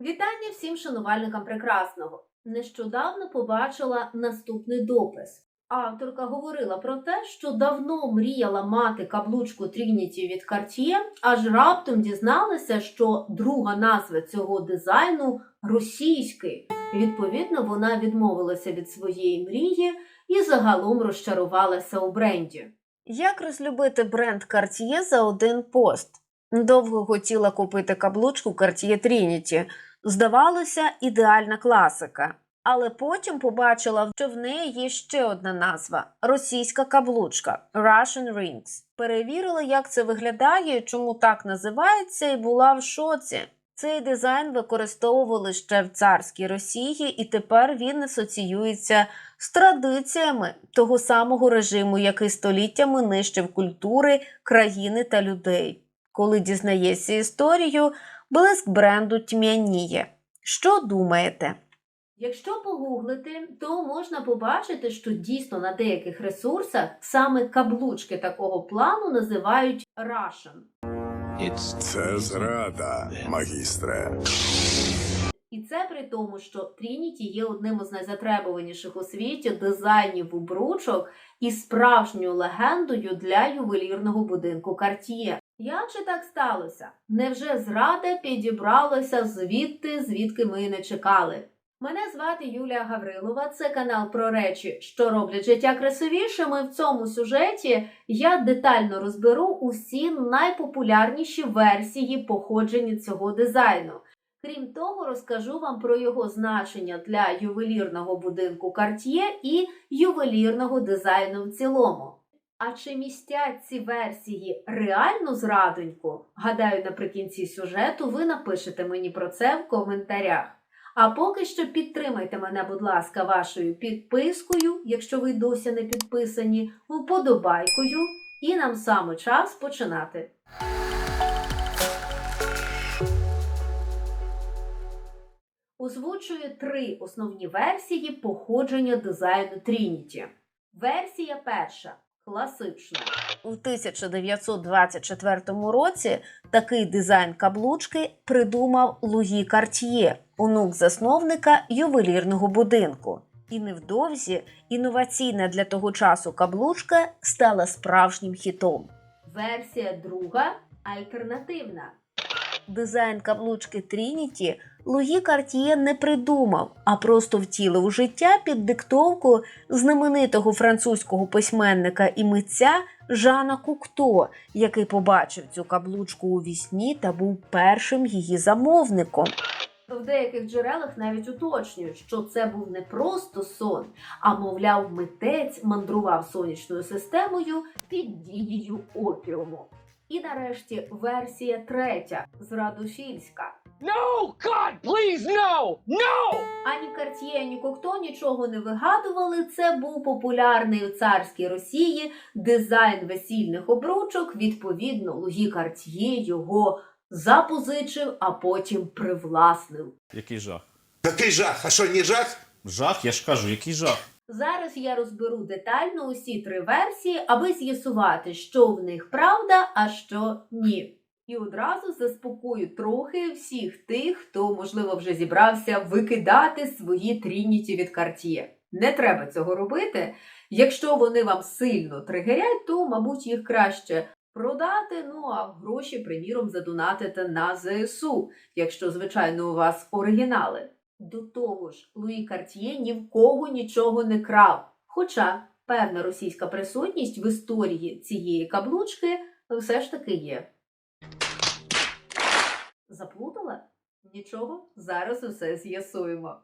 Вітання всім шанувальникам прекрасного. Нещодавно побачила наступний допис. Авторка говорила про те, що давно мріяла мати каблучку Trinity від Cartier, аж раптом дізналася, що друга назва цього дизайну російський. Відповідно, вона відмовилася від своєї мрії і загалом розчарувалася у бренді. Як розлюбити бренд Cartier за один пост? Довго хотіла купити каблучку Cartier Trinity. Здавалося, ідеальна класика. Але потім побачила, що в неї є ще одна назва російська каблучка Russian Rings. Перевірила, як це виглядає, чому так називається, і була в шоці. Цей дизайн використовували ще в царській Росії, і тепер він асоціюється з традиціями того самого режиму, який століттями нищив культури, країни та людей. Коли дізнаєшся історію, блиск бренду тьмяніє. Що думаєте? Якщо погуглити, то можна побачити, що дійсно на деяких ресурсах саме каблучки такого плану називають Russian. Це зрада, магістре. І це при тому, що Trinity є одним із найзатребуваніших у світі дизайнів обручок і справжньою легендою для ювелірного будинку Cartier. Як же так сталося? Невже зрада підібралася звідти, звідки ми не чекали? Мене звати Юлія Гаврилова. Це канал про речі, що роблять життя красивішим. І в цьому сюжеті я детально розберу усі найпопулярніші версії походження цього дизайну. Крім того, розкажу вам про його значення для ювелірного будинку Cartier і ювелірного дизайну в цілому. А чи містять ці версії реальну зрадоньку? Гадаю, наприкінці сюжету ви напишете мені про це в коментарях. А поки що підтримайте мене, будь ласка, вашою підпискою, якщо ви досі не підписані, вподобайкою, і нам саме час починати. Озвучую три основні версії походження дизайну Trinity. Версія перша класична. У 1924 році такий дизайн каблучки придумав Луї Карт'є, онук засновника ювелірного будинку. І невдовзі інноваційна для того часу каблучка стала справжнім хітом. Версія друга альтернативна. Дизайн каблучки Trinity Луї Карт'є не придумав, а просто втілив у життя під диктовку знаменитого французького письменника і митця Жана Кукто, який побачив цю каблучку у вісні та був першим її замовником. В деяких джерелах навіть уточнюють, що це був не просто сон, а мовляв, митець мандрував сонячною системою під дією опіуму. І нарешті версія третя зрадофільська. No! God, please, no! No! Ані Карт'є, ані Кокто нічого не вигадували. Це був популярний у царській Росії дизайн весільних обручок. Відповідно, Луї Карт'є його запозичив, а потім привласнив. Який жах? Такий жах, а що, не жах? Жах, я ж кажу, який жах. Зараз я розберу детально усі три версії, аби з'ясувати, що в них правда, а що ні. І одразу заспокою трохи всіх тих, хто, можливо, вже зібрався викидати свої трініті від Cartier. Не треба цього робити. Якщо вони вам сильно тригерять, то, мабуть, їх краще продати, ну а гроші, приміром, задонатити на ЗСУ, якщо, звичайно, у вас оригінали. До того ж, Луї Карт'є ні в кого нічого не крав. Хоча певна російська присутність в історії цієї каблучки все ж таки є. Заплутала? Нічого, зараз усе з'ясуємо.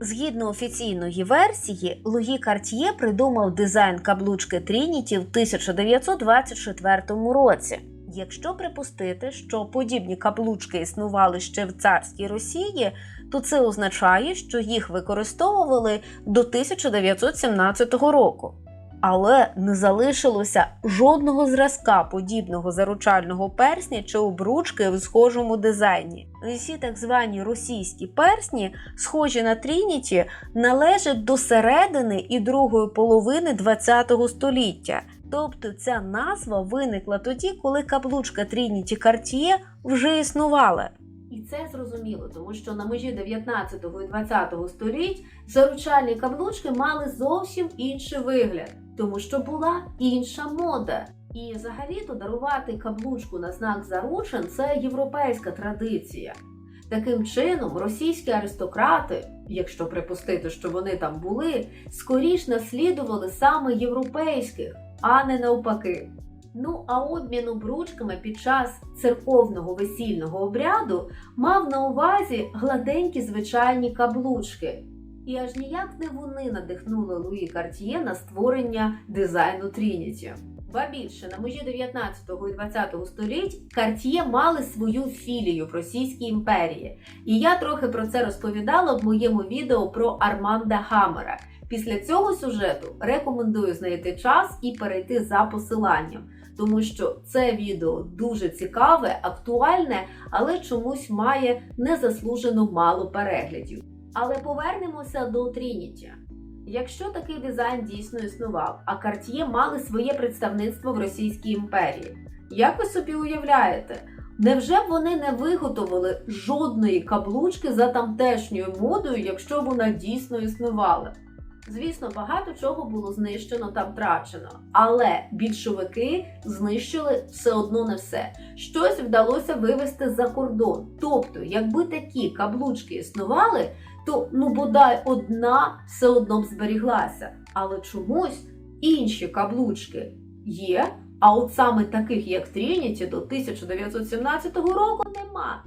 Згідно офіційної версії, Луї Карт'є придумав дизайн каблучки Трініті в 1924 році. Якщо припустити, що подібні каблучки існували ще в царській Росії, то це означає, що їх використовували до 1917 року. Але не залишилося жодного зразка подібного заручального персня чи обручки в схожому дизайні. Всі так звані російські персні, схожі на Трініті, належать до середини і другої половини ХХ століття. Тобто ця назва виникла тоді, коли каблучка Трініті Cartier вже існувала. І це зрозуміло, тому що на межі 19 і 20 століть заручальні каблучки мали зовсім інший вигляд, тому що була інша мода. І взагалі-то дарувати каблучку на знак заручин це європейська традиція. Таким чином, російські аристократи, якщо припустити, що вони там були, скоріш наслідували саме європейських, а не навпаки. Ну а обмін обручками під час церковного весільного обряду мав на увазі гладенькі звичайні каблучки. І аж ніяк не вони надихнули Луї Карт'є на створення дизайну Трініті. Ба більше на межі 19 і 20 століть Карт'є мали свою філію в Російській імперії. І я трохи про це розповідала в моєму відео про Арманда Хаммера. Після цього сюжету рекомендую знайти час і перейти за посиланням, тому що це відео дуже цікаве, актуальне, але чомусь має незаслужено мало переглядів. Але повернемося до Трініті. Якщо такий дизайн дійсно існував, а Cartier мали своє представництво в Російській імперії, як ви собі уявляєте, невже б вони не виготовили жодної каблучки за тамтешньою модою, якщо вона дійсно існувала? Звісно, багато чого було знищено та втрачено, але більшовики знищили все одно не все. Щось вдалося вивести за кордон. Тобто, якби такі каблучки існували, то ну бодай одна все одно б зберіглася. Але чомусь інші каблучки є, а от саме таких, як Трініті, до 1917 року нема.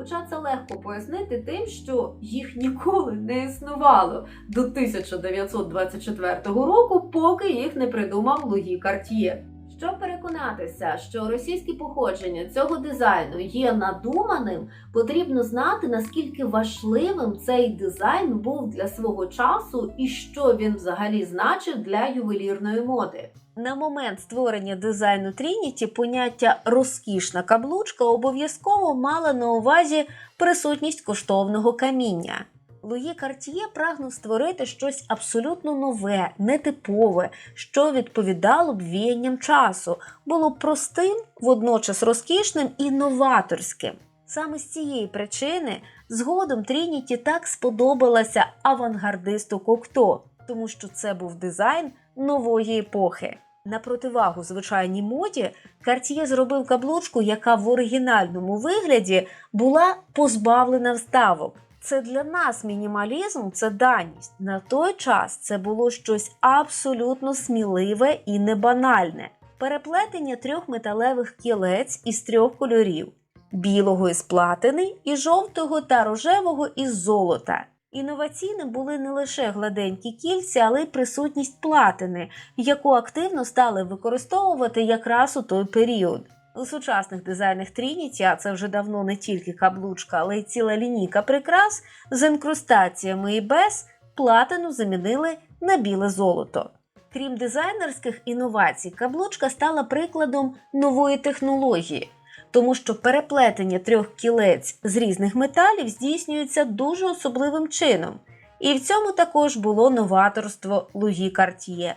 Хоча це легко пояснити тим, що їх ніколи не існувало до 1924 року, поки їх не придумав Луї Карт'є. Щоб переконатися, що російське походження цього дизайну є надуманим, потрібно знати, наскільки важливим цей дизайн був для свого часу і що він взагалі значив для ювелірної моди. На момент створення дизайну Трініті поняття розкішна каблучка обов'язково мала на увазі присутність коштовного каміння. Луї Карт'є прагнув створити щось абсолютно нове, нетипове, що відповідало б віянням часу, було простим, водночас розкішним і новаторським. Саме з цієї причини згодом Трініті так сподобалася авангардисту Кокто, тому що це був дизайн нової епохи. На противагу звичайній моді, Карт'є зробив каблучку, яка в оригінальному вигляді була позбавлена вставок. Це для нас мінімалізм це даність. На той час це було щось абсолютно сміливе і небанальне. Переплетення трьох металевих кілець із трьох кольорів: білого із платини, і жовтого та рожевого із золота. Інноваційним були не лише гладенькі кільця, але й присутність платини, яку активно стали використовувати якраз у той період. У сучасних дизайнах Трініті, а це вже давно не тільки каблучка, але й ціла лінійка прикрас з інкрустаціями і без платину замінили на біле золото. Крім дизайнерських інновацій, каблучка стала прикладом нової технології, тому що переплетення трьох кілець з різних металів здійснюється дуже особливим чином. І в цьому також було новаторство Луї Карт'є.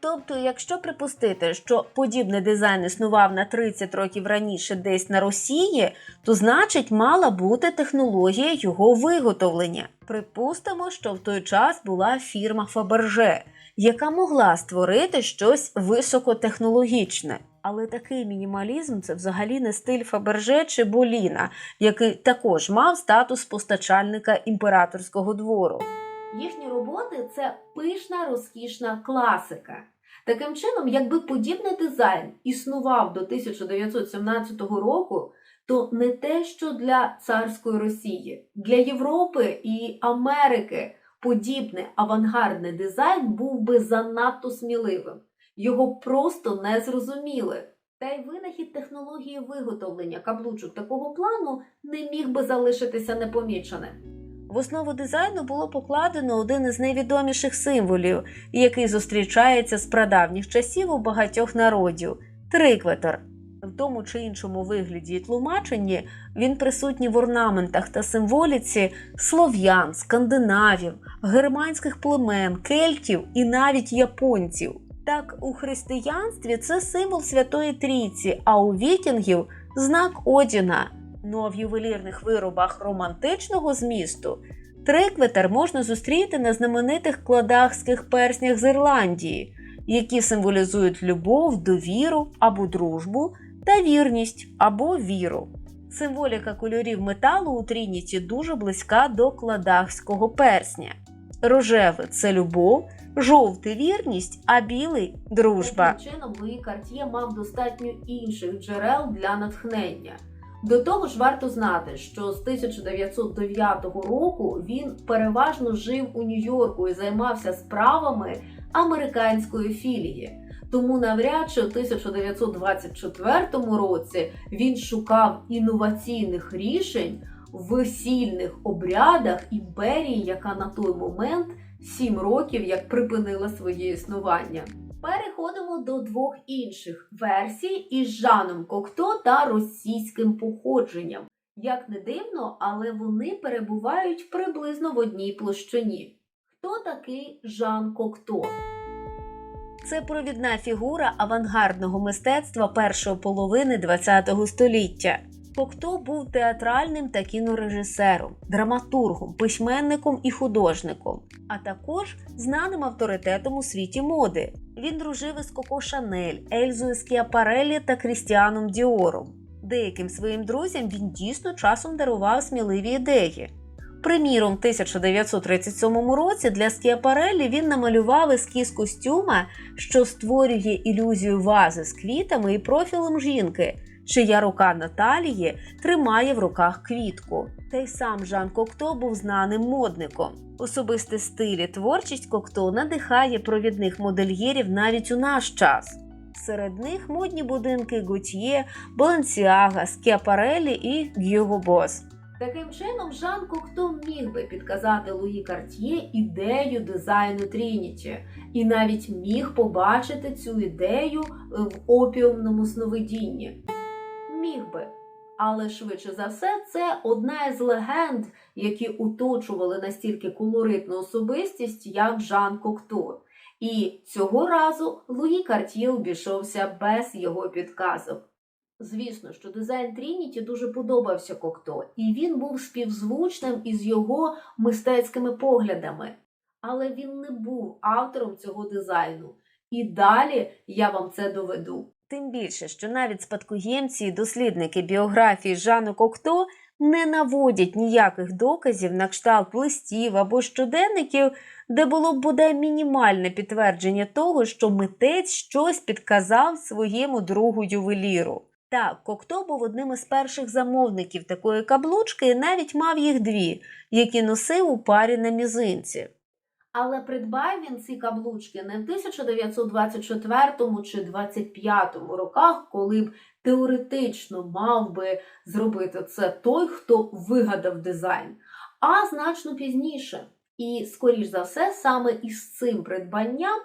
Тобто, якщо припустити, що подібний дизайн існував на 30 років раніше десь на Росії, то значить мала бути технологія його виготовлення. Припустимо, що в той час була фірма Fabergé, яка могла створити щось високотехнологічне. Але такий мінімалізм це взагалі не стиль Фаберже чи Боліна, який також мав статус постачальника імператорського двору. Їхні роботи це пишна розкішна класика. Таким чином, якби подібний дизайн існував до 1917 року, то не те, що для царської Росії, для Європи і Америки подібний авангардний дизайн був би занадто сміливим. Його просто не зрозуміли. Та й винахід технології виготовлення каблучок такого плану не міг би залишитися непоміченим. В основу дизайну було покладено один із найвідоміших символів, який зустрічається з прадавніх часів у багатьох народів трикветор. В тому чи іншому вигляді і тлумаченні він присутній в орнаментах та символіці слов'ян, скандинавів, германських племен, кельтів і навіть японців. Так, у християнстві це символ Святої Трійці, а у вікінгів знак Одіна. Ну а в ювелірних виробах романтичного змісту трикветер можна зустріти на знаменитих кладахських перснях з Ірландії, які символізують любов, довіру або дружбу та вірність або віру. Символіка кольорів металу у Трініті дуже близька до кладахського персня. Рожевий це любов, жовтий вірність, а білий дружба. Таким чином, Луї Карт'є мав достатньо інших джерел для натхнення. До того ж, варто знати, що з 1909 року він переважно жив у Нью-Йорку і займався справами американської філії. Тому навряд чи у 1924 році він шукав інноваційних рішень в весільних обрядах імперії, яка на той момент сім років як припинила своє існування. Переходимо до двох інших версій із Жаном Кокто та російським походженням. Як не дивно, але вони перебувають приблизно в одній площині. Хто такий Жан Кокто? Це провідна фігура авангардного мистецтва першої половини ХХ століття. Кокто був театральним та кінорежисером, драматургом, письменником і художником, а також знаним авторитетом у світі моди. Він дружив із Коко Шанель, Ельзою Скіапареллі та Крістіаном Діором. Деяким своїм друзям він дійсно часом дарував сміливі ідеї. Приміром, в 1937 році для Скіапареллі він намалював ескіз костюма, що створює ілюзію вази з квітами і профілем жінки, чия рука Наталії тримає в руках квітку. Та й сам Жан Кокто був знаним модником. Особистий стиль і творчість Кокто надихає провідних модельєрів навіть у наш час. Серед них модні будинки Готьє, Баленсіага, Скіапареллі і Гюго Бос. Таким чином, Жан Кокто міг би підказати Луї Карт'є ідею дизайну Трініті, і навіть міг побачити цю ідею в опіумному сновидінні. Міг би. Але швидше за все, це одна із легенд, які оточували настільки колоритну особистість, як Жан Кокто. І цього разу Луї Карт'є обійшовся без його підказок. Звісно, що дизайн Трініті дуже подобався Кокто, і він був співзвучним із його мистецькими поглядами. Але він не був автором цього дизайну. І далі я вам це доведу. Тим більше, що навіть спадкоємці і дослідники біографії Жану Кокто не наводять ніяких доказів на кшталт листів або щоденників, де було б бодай мінімальне підтвердження того, що митець щось підказав своєму другу ювеліру. Так, Кокто був одним із перших замовників такої каблучки і навіть мав їх дві, які носив у парі на мізинці. Але придбав він ці каблучки не в 1924 чи 25 роках, коли б теоретично мав би зробити це той, хто вигадав дизайн, а значно пізніше. І, скоріш за все, саме із цим придбанням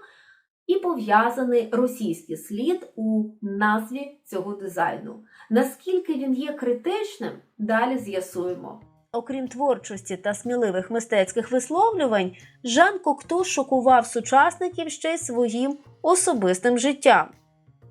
і пов'язаний російський слід у назві цього дизайну. Наскільки він є критичним, далі з'ясуємо. Окрім творчості та сміливих мистецьких висловлювань, Жан Кокто шокував сучасників ще й своїм особистим життям.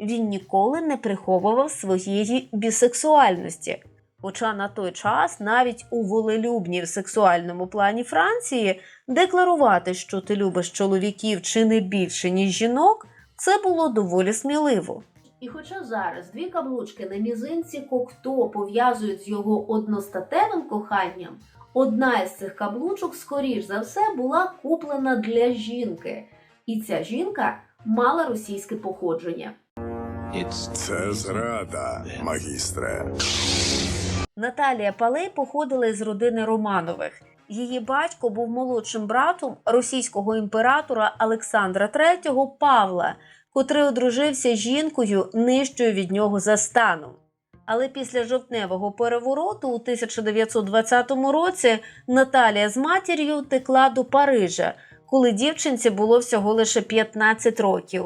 Він ніколи не приховував своєї бісексуальності. Хоча на той час навіть у волелюбній в сексуальному плані Франції декларувати, що ти любиш чоловіків чи не більше, ніж жінок, це було доволі сміливо. І хоча зараз дві каблучки на мізинці Кокто пов'язують з його одностатевим коханням, одна із цих каблучок, скоріш за все, була куплена для жінки. І ця жінка мала російське походження. Це зрада, магістре. Наталія Палей походила із родини Романових. Її батько був молодшим братом російського імператора Олександра III Павла, котрий одружився з жінкою нижчою від нього за станом. Але після жовтневого перевороту у 1920 році Наталія з матір'ю текла до Парижа, коли дівчинці було всього лише 15 років.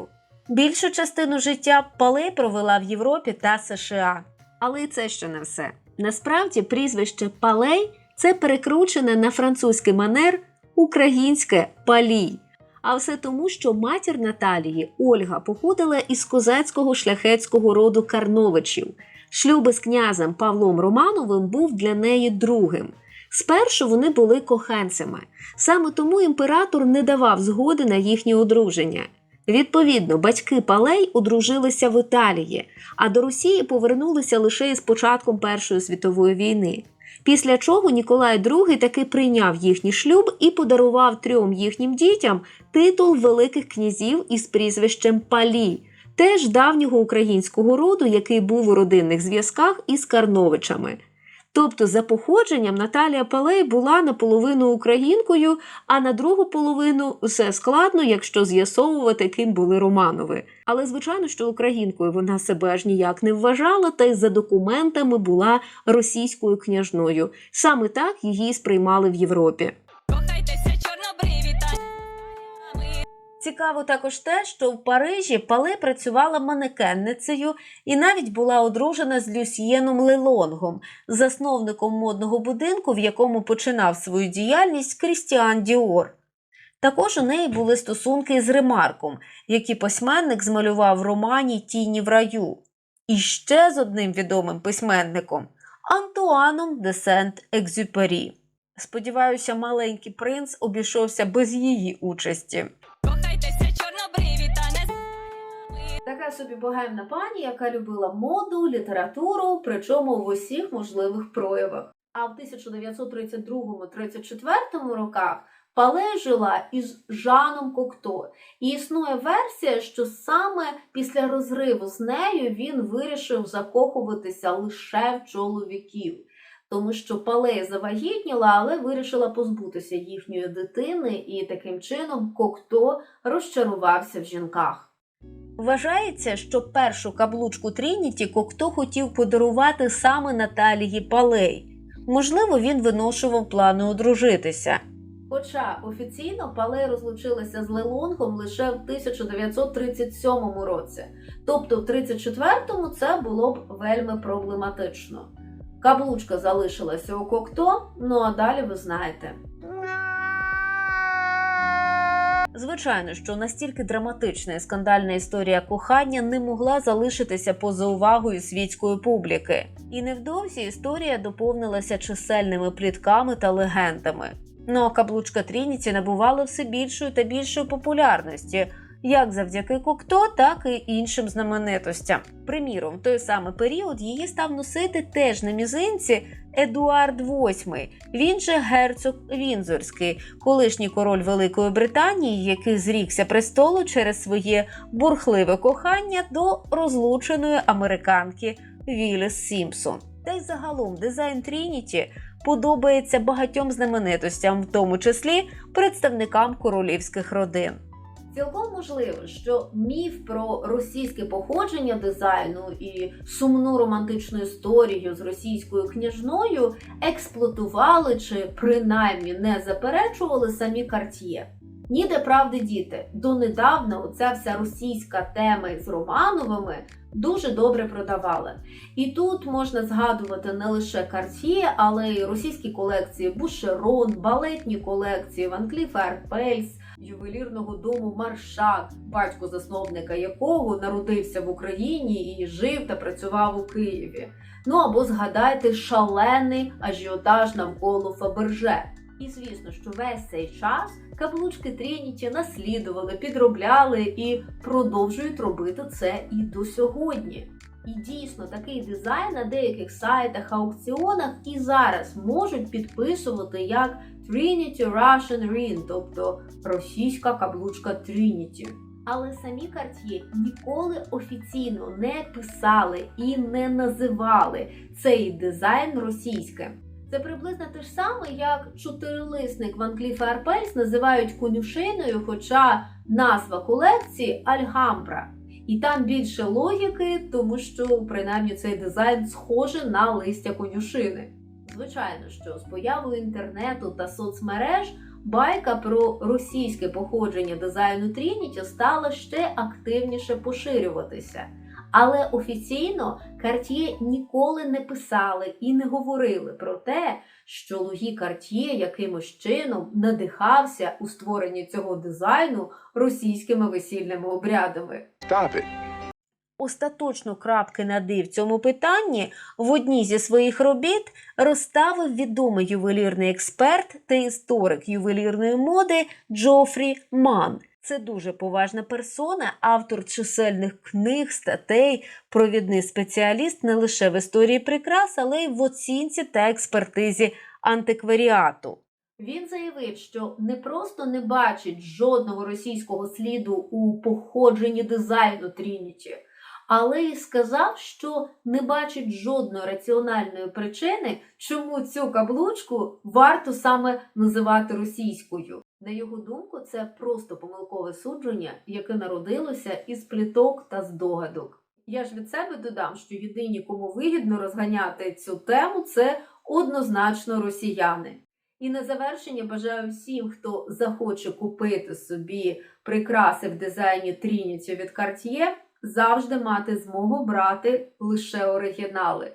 Більшу частину життя Палей провела в Європі та США. Але це ще не все. Насправді прізвище Палей це перекручене на французький манер українське палій. А все тому, що матір Наталії Ольга походила із козацького шляхетського роду Карновичів. Шлюби з князем Павлом Романовим був для неї другим. Спершу вони були коханцями. Саме тому імператор не давав згоди на їхнє одруження. Відповідно, батьки Палей одружилися в Італії, а до Росії повернулися лише із початком Першої світової війни. Після чого Ніколай II таки прийняв їхній шлюб і подарував трьом їхнім дітям титул великих князів із прізвищем Палі, теж давнього українського роду, який був у родинних зв'язках із Карновичами. Тобто, за походженням Наталія Палей була наполовину українкою, а на другу половину все складно, якщо з'ясовувати, ким були Романови. Але звичайно, що українкою вона себе аж ніяк не вважала, та й за документами була російською княжною. Саме так її сприймали в Європі. Цікаво також те, що в Парижі Пале працювала манекенницею і навіть була одружена з Люсьєном Лелонгом, засновником модного будинку, в якому починав свою діяльність Крістіан Діор. Також у неї були стосунки з Ремарком, які письменник змалював в романі Тіні в раю. І ще з одним відомим письменником Антуаном де Сент-Екзюпері. Сподіваюся, маленький принц обійшовся без її участі. Така собі богемна пані, яка любила моду, літературу, причому в усіх можливих проявах. А в 1932-34 роках Пале жила із Жаном Кокто. І існує версія, що саме після розриву з нею він вирішив закохуватися лише в чоловіків. Тому що Пале завагітніла, але вирішила позбутися їхньої дитини, і таким чином Кокто розчарувався в жінках. Вважається, що першу каблучку Трініті Кокто хотів подарувати саме Наталії Палей. Можливо, він виношував плани одружитися. Хоча офіційно Палей розлучилася з Лелонгом лише в 1937 році, тобто в 34-му це було б вельми проблематично. Каблучка залишилася у Кокто, ну а далі ви знаєте. Звичайно, що настільки драматична і скандальна історія кохання не могла залишитися поза увагою світської публіки. І невдовзі історія доповнилася чисельними плітками та легендами. Ну а каблучка Трініті набувала все більшої та більшої популярності. Як завдяки Кокто, так і іншим знаменитостям. Приміром, в той самий період її став носити теж на мізинці Едуард VIII, він же герцог Вінзорський, колишній король Великої Британії, який зрікся престолу через своє бурхливе кохання до розлученої американки Віліс Сімпсон. Та й загалом дизайн Трініті подобається багатьом знаменитостям, в тому числі представникам королівських родин. Цілком можливо, що міф про російське походження дизайну і сумну романтичну історію з російською княжною експлуатували чи принаймні не заперечували самі Карт'є. Ніде правди діти. Донедавна оця вся російська тема з Романовими дуже добре продавала. І тут можна згадувати не лише Карт'є, але й російські колекції Бушерон, балетні колекції Ван Кліф Арпельс, ювелірного дому Маршак, батько засновника якого народився в Україні і жив та працював у Києві. Ну або згадайте шалений ажіотаж навколо Фаберже. І звісно, що весь цей час каблучки Трініті наслідували, підробляли і продовжують робити це і до сьогодні. І дійсно такий дизайн на деяких сайтах, аукціонах і зараз можуть підписувати як Trinity Russian Ring, тобто російська каблучка Trinity. Але самі Cartier ніколи офіційно не писали і не називали цей дизайн російським. Це приблизно те ж саме, як чотирилисник Ван Кліф Арпельс називають конюшиною, хоча назва колекції Альгамбра. І там більше логіки, тому що принаймні цей дизайн схожий на листя конюшини. Звичайно, що з появою інтернету та соцмереж байка про російське походження дизайну Трініті стала ще активніше поширюватися. Але офіційно Cartier ніколи не писали і не говорили про те, що Луї Cartier якимось чином надихався у створенні цього дизайну російськими весільними обрядами. Stop it. остаточно крапки над «і» в цьому питанні в одній зі своїх робіт розставив відомий ювелірний експерт та історик ювелірної моди Джофрі Ман. Це дуже поважна персона, автор чисельних книг, статей, провідний спеціаліст не лише в історії прикрас, але й в оцінці та експертизі антикваріату. Він заявив, що не просто не бачить жодного російського сліду у походженні дизайну Трініті, але й сказав, що не бачить жодної раціональної причини, чому цю каблучку варто саме називати російською. На його думку, це просто помилкове судження, яке народилося із пліток та здогадок. Я ж від себе додам, що єдині, кому вигідно розганяти цю тему, це однозначно росіяни. І на завершення бажаю всім, хто захоче купити собі прикраси в дизайні Trinity від Cartier, завжди мати змогу брати лише оригінали.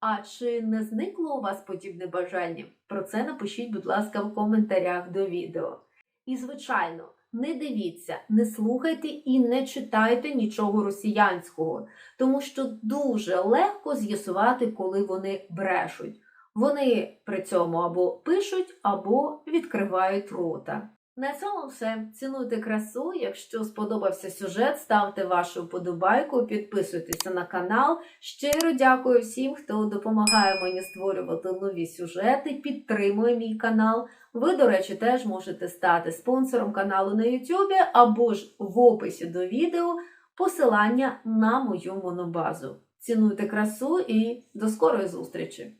А чи не зникло у вас подібне бажання? Про це напишіть, будь ласка, в коментарях до відео. І, звичайно, не дивіться, не слухайте і не читайте нічого росіянського, тому що дуже легко з'ясувати, коли вони брешуть. Вони при цьому або пишуть, або відкривають рота. На цьому все. Цінуйте красу. Якщо сподобався сюжет, ставте вашу вподобайку, підписуйтеся на канал. Щиро дякую всім, хто допомагає мені створювати нові сюжети, підтримує мій канал. Ви, до речі, теж можете стати спонсором каналу на YouTube або ж в описі до відео посилання на мою монобазу. Цінуйте красу і до скорої зустрічі!